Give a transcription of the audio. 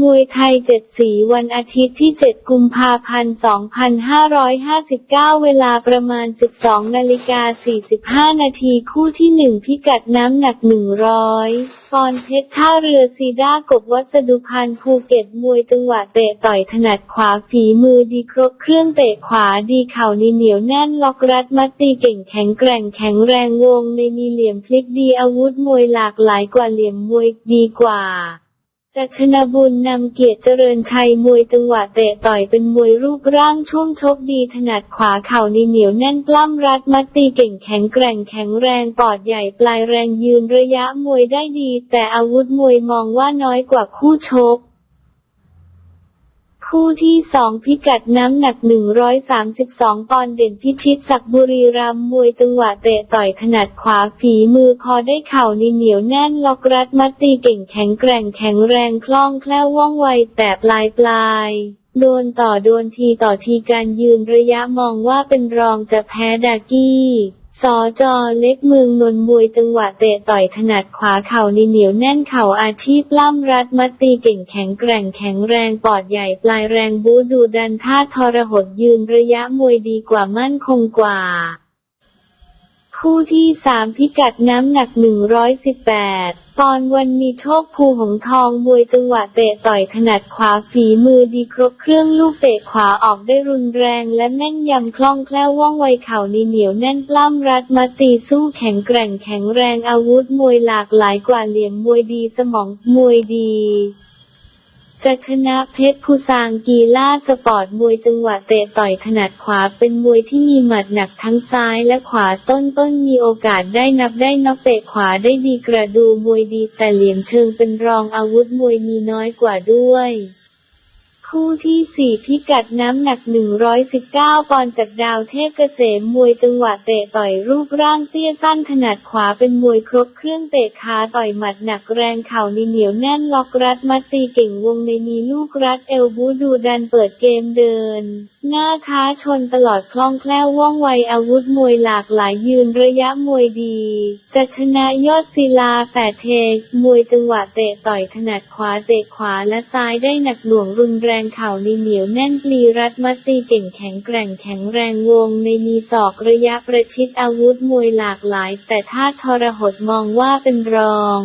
มวยไทยเจ็ดสีวันอาทิตย์ที่ 7 กุมภาพันธ์ 2559 เวลาประมาณ 12 นาฬิกา 45 นาทีคู่ที่ 1 พิกัดน้ำหนัก 100 ปอนเพชรท่าเรือซีด้ากบวัสดุพันธ์ภูเก็ตมวยจังหวะเตะต่อยถนัดขวาฝีมือดีครบเครื่องเตะขวาดีเข่านีเหนียวแน่นล็อกรัดมัดตีเก่งแข็งแกร่งแข็งแรงวงในมีเหลี่ยมพลิกดีอาวุธมวยหลากหลายกว่าเหลี่ยมมวยดีกว่า จัชนบุญนำเกียรติเจริญชัยมวยจังหวะเตะต่อยเป็นมวยรูปร่างช่วงชกดีถนัดขวาเข่าในเหนียวแน่นปล้ำรัดมัดตีเก่งแข็งแกร่งแข็งแรงปอดใหญ่ปลายแรงยืนระยะมวยได้ดี แต่อาวุธมวยมองว่าน้อยกว่าคู่ชก คู่ที่สองพิกัดน้ำหนัก 132 ปอนด์เด่นพิชิตศักดิ์บุรีรัมมวยจังหวะเตะต่อยถนัดขวาฝีมือพอได้เข่านีเหนียวแน่นล็อกรัดมัดตีเก่งแข็งแกร่งแข็งแรงคล่องแคล่วว่องไวแต่ปลายปลายโดนต่อโดนทีต่อทีการยืนระยะมองว่าเป็นรองจะแพ้ดากี้ สอจอเล็กเมืองนนท์มวยจังหวะเตะต่อยถนัดขวาเข่าในเหนียวแน่นเข่าอาชีพล่ำรัดมัดตีเก่งแข็งแกร่งแข็งแรงปอดใหญ่ปลายแรงบูดูดันท่าทรหดยืนระยะมวยดีกว่ามั่นคงกว่า คู่ที่สามพิกัดน้ำหนัก 118 ตอนวันมีโชคภูหงทองมวยจังหวะเตะต่อยถนัดขวาฝีมือดีครบเครื่องลูกเตะขวาออกได้รุนแรงและแม่นยำคล่องแคล่วว่องไวเข่านีเหนียวแน่นปล้ำรัดมาตีสู้แข็งแกร่งแข็งแรงอาวุธมวยหลากหลายกว่าเหลี่ยมมวยดีสมองมวยดี จะชนะเพชรภูซางกีล่าสปอร์ตมวยจังหวะเตะต่อยถนัดขวาเป็นมวยที่มีหมัดหนักทั้งซ้ายและขวาต้นต้นมีโอกาสได้นับได้น็อกเตะขวาได้ดีกระดูมวยดีแต่เหลี่ยมเชิงเป็นรองอาวุธมวยมีน้อยกว่าด้วย คู่ที่ 4 พิกัดน้ำหนัก 119 ปอนด์จากดาวเทพเกษมมวยจังหวะเตะต่อยรูปร่างเตี้ยสั้นถนัดขวาเป็นมวยครบเครื่องเตะขาต่อยหมัดหนักแรงเข่าในเหนียวแน่นล็อกรัดมัดตีเก่งวงในมีลูกรัดเอลบูดูดันเปิดเกมเดิน หน้าท้าชนตลอดคล่องแคล่วว่องไวอาวุธมวยหลากหลายยืนระยะมวยดี จะชนะยอดศิลาแปดเทกมวยจังหวะเตะต่อยถนัดขวาเตะขวาและซ้ายได้หนักหน่วงรุนแรงรงเข่าในเหนียวแน่นปลีรัดมัดตีเก่งแข็งแกร่งแข็งแรงวงในมีศอกระยะประชิดอาวุธมวยหลากหลาย แต่ท่าทรหดมองว่าเป็นรอง